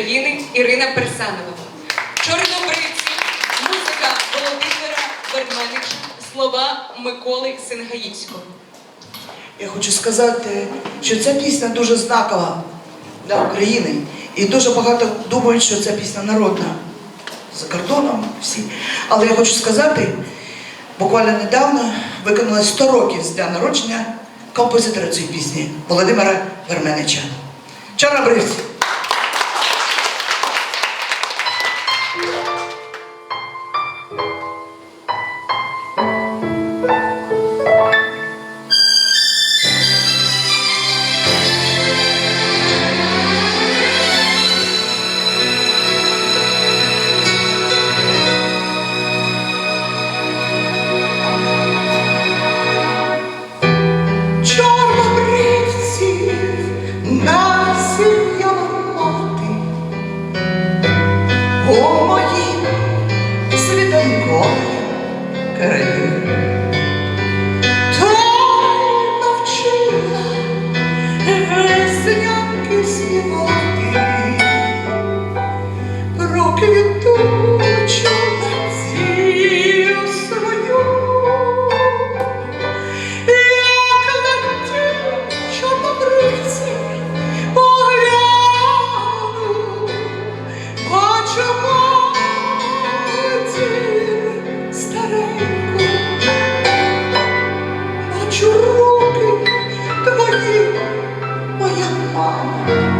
України Ірина Персанова. Чорнобривці, музика Володимира Верменича, слова Миколи Сингаївського. Я хочу сказати, що ця пісня дуже знакова для України. І дуже багато думають, що ця пісня народна за кордоном всі. Але я хочу сказати, буквально недавно виконалось 100 років з дня народження композитора цієї пісні Володимира Верменича. Чорнобривці! руки твої, моя мама.